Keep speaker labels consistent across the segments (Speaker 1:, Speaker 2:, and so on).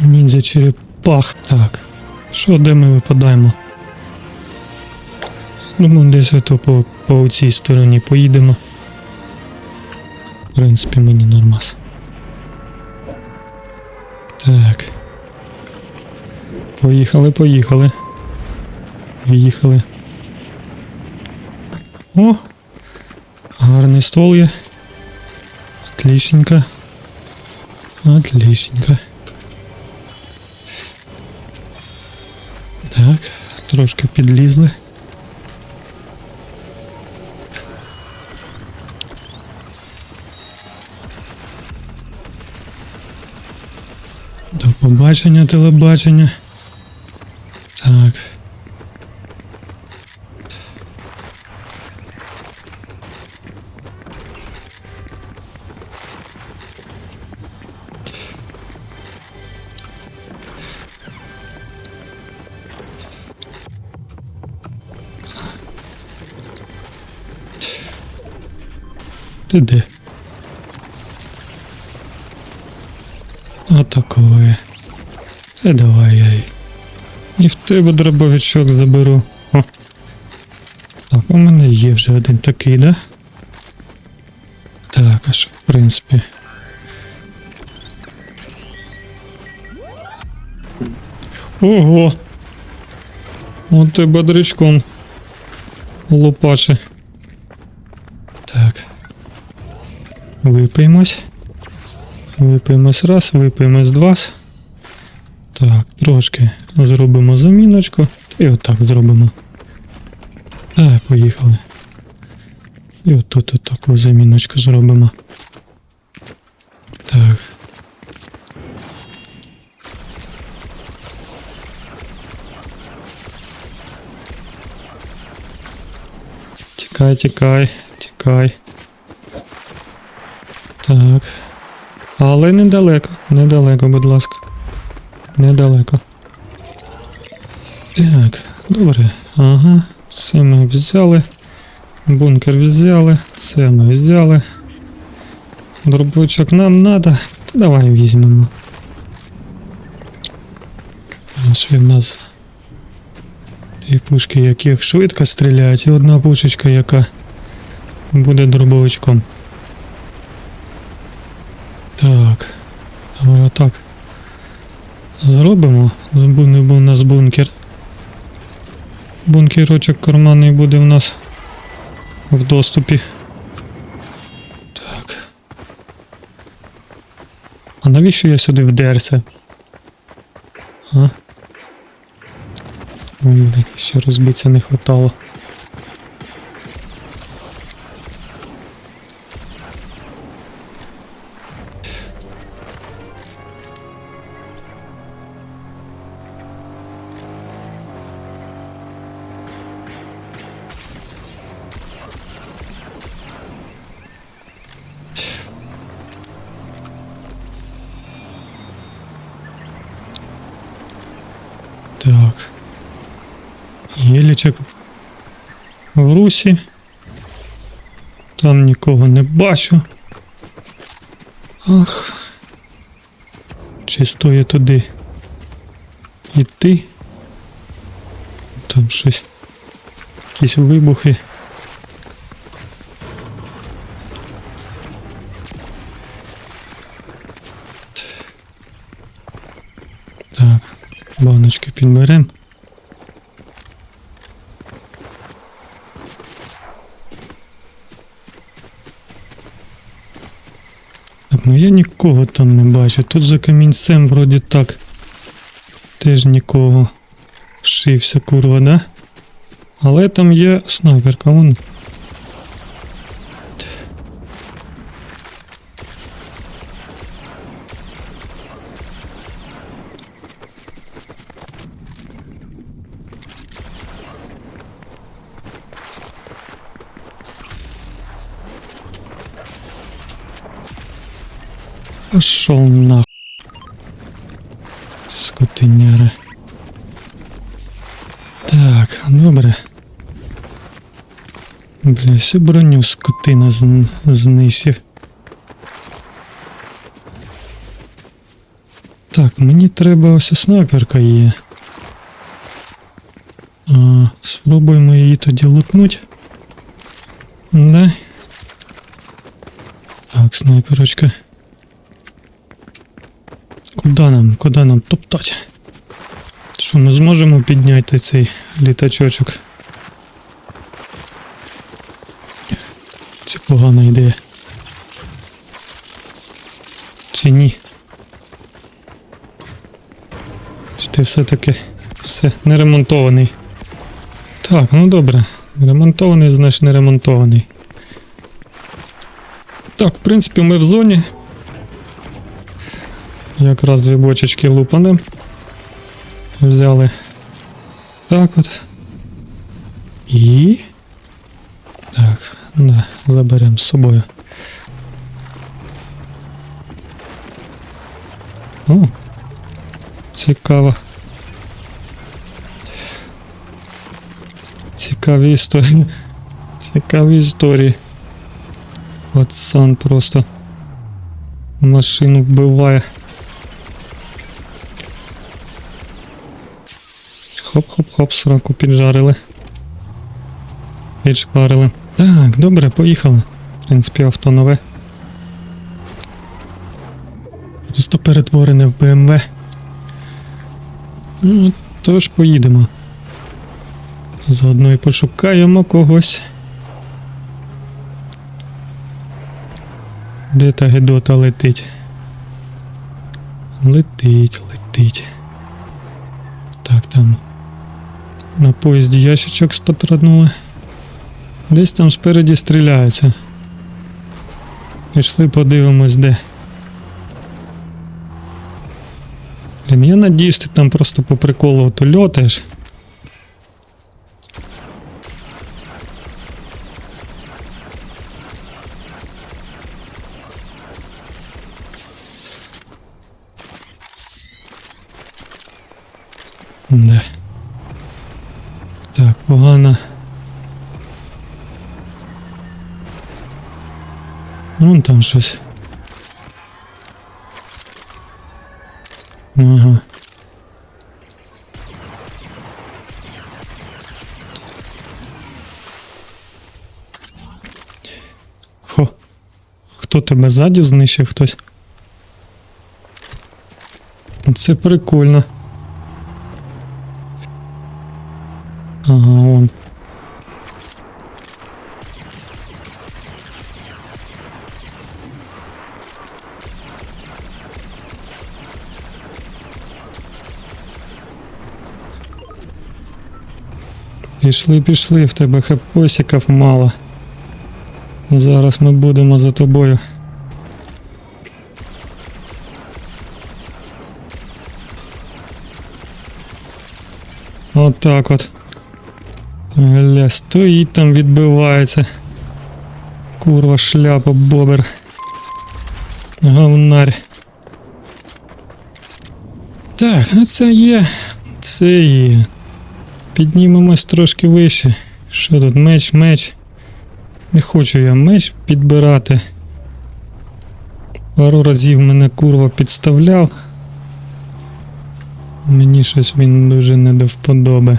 Speaker 1: Ніндзя черепах. Так. Що, де ми випадаємо? Думаю, десь ото по, по цій стороні поїдемо. В принципі, мені нормас. Так. Поїхали, поїхали. Поїхали. О! Гарний ствол є. Отличненько. Отличненько. Так, трошки підлізли. До побачення, телебачення. Ти де? Отакої. Та давай я й. І в тебе дробовичок заберу. О. Так, у мене є вже один такий, да? Так, аж в принципі. Ого! От ти бодрячком лопаше. Випиймось. Випиймось раз, випиймось два. Так, трошки зробимо заміночку і отак зробимо. Так, поїхали. І отут от таку заміночку зробимо. Так. Тікай, тікай, тікай. Так. Але недалеко, недалеко, будь ласка. Недалеко. Так, добре. Ага. Це ми взяли. Бункер взяли. Це ми взяли. Дробочок нам надо. Давай візьмемо. Інші в нас і пушки, які швидко стріляють, і одна пушечка, яка буде дробовичком. Так. Давай отак. Зробимо. Забув був у нас бункер. Бункерочок карманний буде в нас в доступі. Так. А навіщо я сюди вдерся? А? О, блядь, ще розбитися не хватало. Так. Єлічок в русі. Там нікого не бачу. Ах. Чи стоє туди? Іти? Там щось. Якісь вибухи. Баночки підберемо. Так, ну я нікого там не бачу. Тут за камінцем вроді так. Теж нікого. Шився, курва, да? Але там є снайперка, вон. Пошел нах. Скотиняра. Так, добре. Бля, всю броню скотина зн- знищив. Так, мені треба ось снайперка є. А, спробуємо її тоді лутнуть. Да. Так, снайперочка. Куда нам? Куда нам топтать? Що ми зможемо підняти цей літачочок? Це погана ідея. Чи ні? Чи ти все-таки все не ремонтований? Так, ну добре. Ремонтований, значить не ремонтований. Так, в принципі, ми в зоні. Якраз дві бочечки лупани. Взяли. Так от. І. Так, да, заберемо з собою. О, цікаво. Цікаві історії. Цікаві історії. Пацан просто машину вбиває. Хоп-хоп-хоп, сраку піджарили. Підшпарили. Так, добре, поїхали. В принципі, авто нове. Просто перетворене в БМВ. Ну, тож поїдемо. Заодно і пошукаємо когось. Де та гедота летить? Летить, летить. Так, там. На поїзді ящичок спотранули. Десь там спереді стріляються. Пішли подивимось де. Блін, я надіюсь, ти там просто по приколу то льотаєш. Да. Так, погано. Вон там щось. Ага. Хо. Хто тебе ззаді знищив хтось? Це прикольно. Ага, он. Пішли, пішли, в тебе хепосиків мало. Зараз ми будемо за тобою. Отак от. Гля, стоїть там, відбивається. Курва, шляпа, бобер. Говнарь. Так, а це є. Це є. Піднімемось трошки вище. Що тут? Меч, меч. Не хочу я меч підбирати. Пару разів мене курва підставляв. Мені щось він дуже не до вподоби.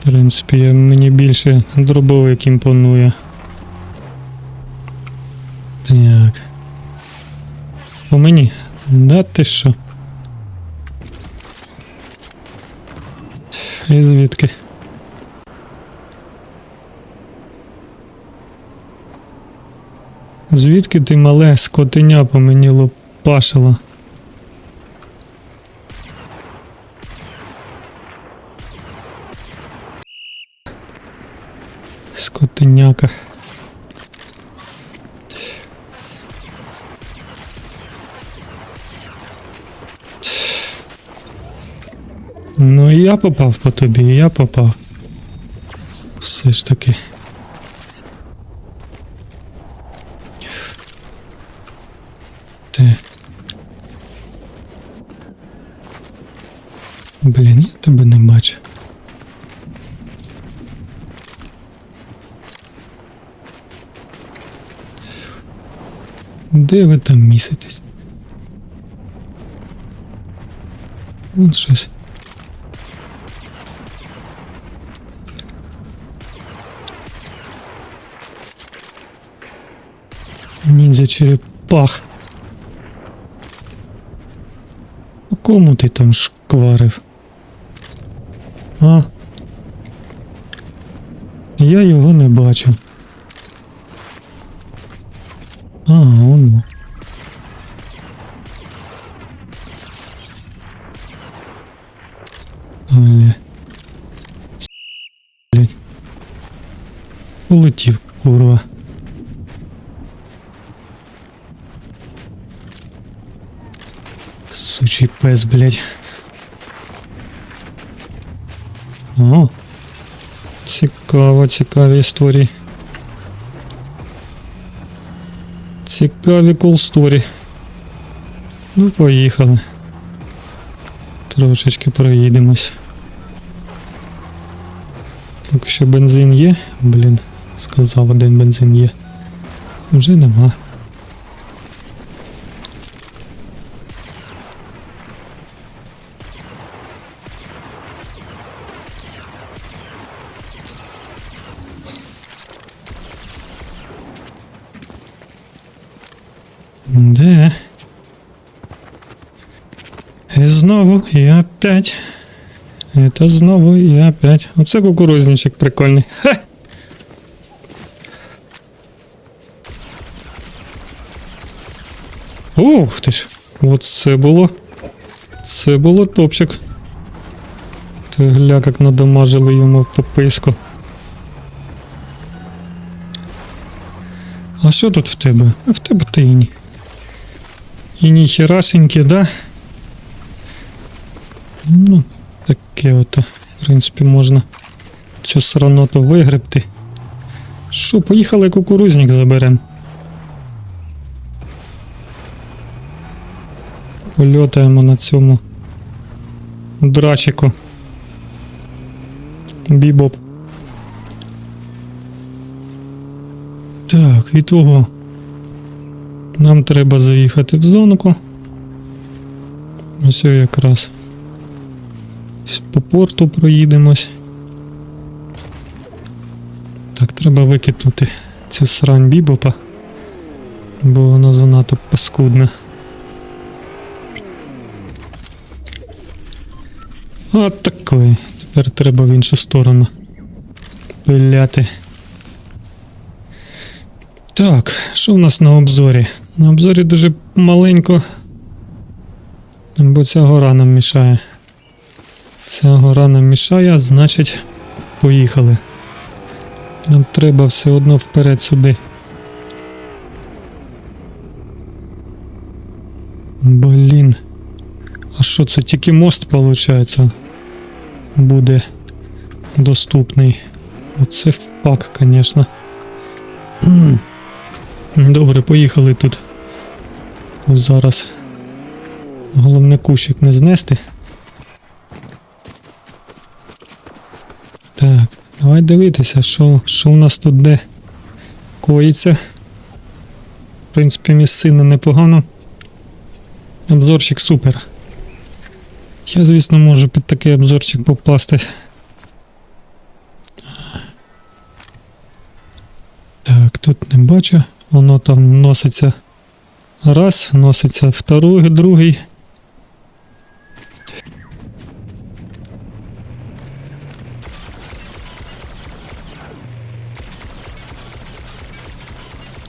Speaker 1: В принципі, мені більше дробовик імпонує. Так. По мені? Да ти що? І звідки? Звідки ти мале скотеня по мені лопашила? Скотеняка. Ну я попав по тобі, я попав. Все ж таки. Ти. Блін, я тебе не бачу. Де ви там міситесь? Вон щось. Ніндзя черепах. У кому ти там шкварив? А? Я його не бачив. А, он. Але. Блять. Полетів, курва. Сучий пес, блять. О. Цікаво, цікаві історії. Цікаві кулсторі. Ну, поїхали. Трошечки проїдемось. Поки що бензин є. Блін, сказав один бензин є. Вже нема. Де? І знову і опять. Это знову і опять. Оце кукурузничок прикольний. Ха! Ух ти ж. Оце було. Це було топчик. Ти гля, як надамажили йому пописку. А що тут в тебе? А в тебе тині. І ніхерасенькі, да? Ну, таке ото. В принципі, можна цю сраноту вигребти. Що, поїхали кукурузник заберем. Польотаємо на цьому драчику. Бібоп. Так, і того. Нам треба заїхати в зонку. Ось якраз. По порту проїдемось. Так, треба викинути цю срань бібопа, бо вона занадто паскудна. От такої. Тепер треба в іншу сторону пиляти. Так, що в нас на обзорі? На обзорі дуже маленько, бо ця гора нам мішає. Ця гора нам мішає, значить, поїхали. Нам треба все одно вперед сюди. Блін. А що це тільки мост, виходить? Буде доступний. Оце фак, звісно. Добре, поїхали тут. Зараз. Головне кущик не знести. Так, давай дивитися, що, що у нас тут де коїться. В принципі, місцина непогано. Обзорчик супер. Я, звісно, можу під такий обзорчик попасти. Так, тут не бачу. Воно там носиться раз, носиться второй, другий.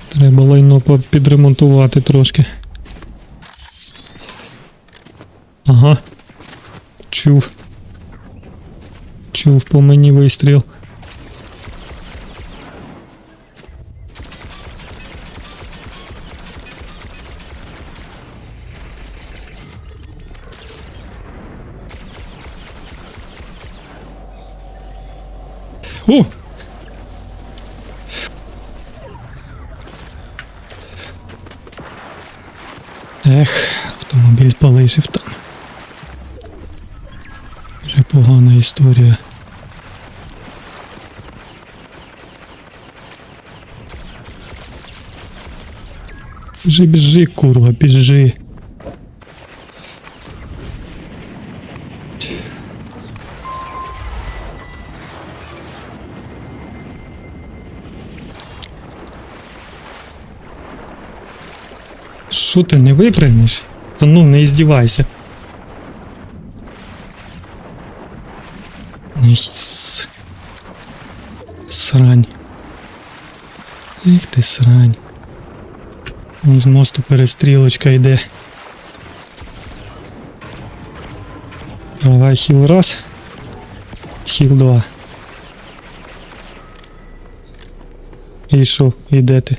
Speaker 1: Треба лайно підремонтувати трошки. Ага. Чув. Чув по мені вистріл. О! Ех, автомобіль полишив там. Вже погана історія. Біжи, біжи, курва, біжи. Що ти не випрямиш? Та ну не іздівайся. Ай, Срань. Ех ти срань. З мосту перестрілочка йде. Давай хіл раз. Хіл два. І що, іде ти?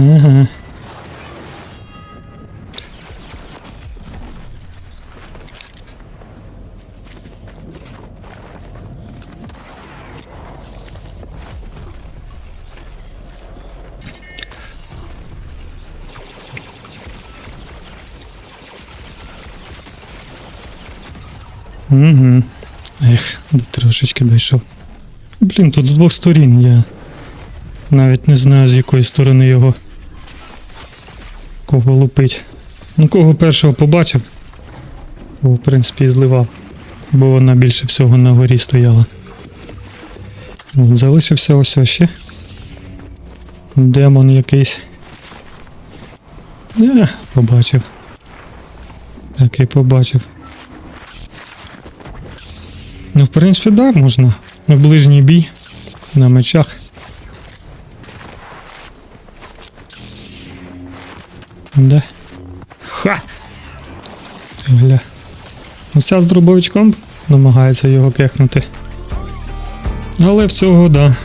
Speaker 1: Угу. Ех, трошечки дійшов. Блін, тут з двох сторін я навіть не знаю, з якої сторони його кого лупить. Ну, кого першого побачив, в принципі, зливав, бо вона більше всього на горі стояла. Залишився ось ось ще. Демон якийсь. Я побачив. Так і побачив. Ну, в принципі, так, можна. В ближній бій на мечах. Да. Ха! Гля. Уся з дробовичком намагається його кехнути. Але всього, да.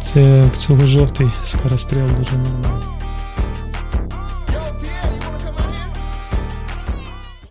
Speaker 1: Це в цього жовтий скоростріл дуже нормально.